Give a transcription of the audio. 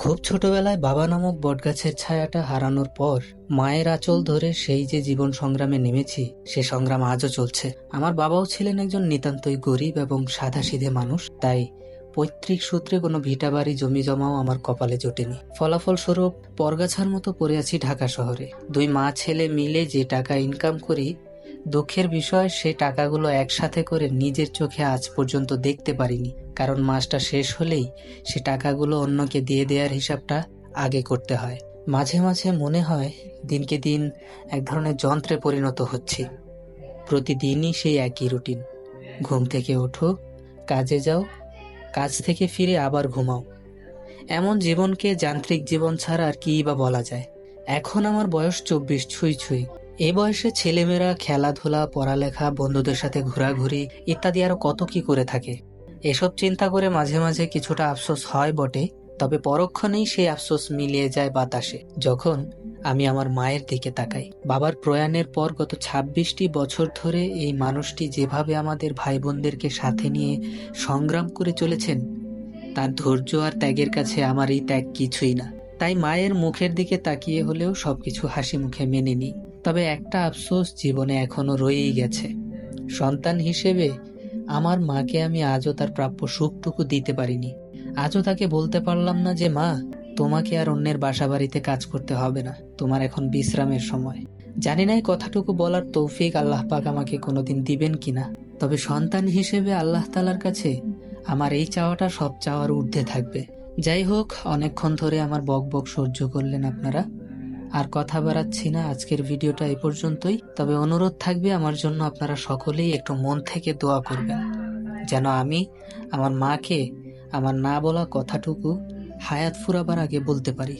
খুব ছোটবেলায় বাবা নামক বটগাছের ছায়াটা হারানোর পর মায়ের আঁচল ধরে সেই যে জীবন সংগ্রামে নেমেছি, সে সংগ্রাম আজও চলছে। আমার বাবাও ছিলেন একজন নিতান্তই গরিব এবং সাধাসিধে মানুষ, তাই পৈতৃক সূত্রে কোনো ভিটা বাড়ি, জমি জমাও আমার কপালে জোটেনি। ফলাফল স্বরূপ পরগাছার মতো পড়ে আছি ঢাকা শহরে। দুই মা ছেলে মিলে যে টাকা ইনকাম করি দুঃখের বিষয়, সে টাকাগুলো একসাথে করে নিজের চোখে আজ পর্যন্ত দেখতে পারিনি। কারণ মাসটা শেষ হলেই সে টাকাগুলো অন্যকে দিয়ে দেওয়ার হিসাবটা আগে করতে হয়। মাঝে মাঝে মনে হয়, দিনকে দিন এক ধরনের যন্ত্রে পরিণত হচ্ছে। প্রতিদিনই সেই একই রুটিন। ঘুম থেকে ওঠো, কাজে যাও, কাজ থেকে ফিরে আবার ঘুমাও। এমন জীবনকে যান্ত্রিক জীবন ছাড়া আর কী বা বলা যায়। এখন আমার বয়স চব্বিশ, ছুঁই ছুঁই। এ বয়সে ছেলেমেয়েরা খেলাধুলা, পড়ালেখা, বন্ধুদের সাথে ঘোরাঘুরি ইত্যাদি আরও কত কি করে থাকে? এসব চিন্তা করে মাঝে মাঝে কিছুটা আফসোস হয় বটে, তবে পরক্ষণেই সেই আফসোস মিলিয়ে যায় বাতাসে। যখন আমি আমার মায়ের দিকে তাকাই, বাবার প্রয়াণের পর গত ছাব্বিশটি বছর ধরে এই মানুষটি যেভাবে আমাদের ভাই বোনদেরকে সাথে নিয়ে সংগ্রাম করে চলেছেন, তার ধৈর্য আর ত্যাগের কাছে আমার এই ত্যাগ কিছুই না। তাই মায়ের মুখের দিকে তাকিয়ে হলেও সবকিছু হাসি মুখে মেনে নিই। তবে একটা আফসোস জীবনে এখনও রয়েই গেছে। সন্তান হিসেবে আমার মাকে আমি আজও তার প্রাপ্য সুখটুকু দিতে পারিনি। আজও তাকে বলতে পারলাম না যে, মা, তোমাকে আর অন্যের বাসা বাড়িতে কাজ করতে হবে না। তোমার এখন বিশ্রামের সময়। জানি না এই কথাটুকু বলার তৌফিক আল্লাহ পাক আমাকে কোনোদিন দিবেন কিনা। তবে সন্তান হিসেবে আল্লাহ তালার কাছে আমার এই চাওয়াটা সব চাওয়ার ঊর্ধ্বে থাকবে। যাই হোক, অনেকক্ষণ ধরে আমার বক বক সহ্য করলেন আপনারা। আর কথা বাড়াচ্ছি না আজকের ভিডিওটা এ পর্যন্তই। তবে অনুরোধ থাকবে আমার জন্য আপনারা সকলেই একটু মন থেকে দোয়া করবেন। যেন আমি আমার মাকে, আমার না বলা কথাটুকু হায়াত ফুরাবার আগে বলতে পারি।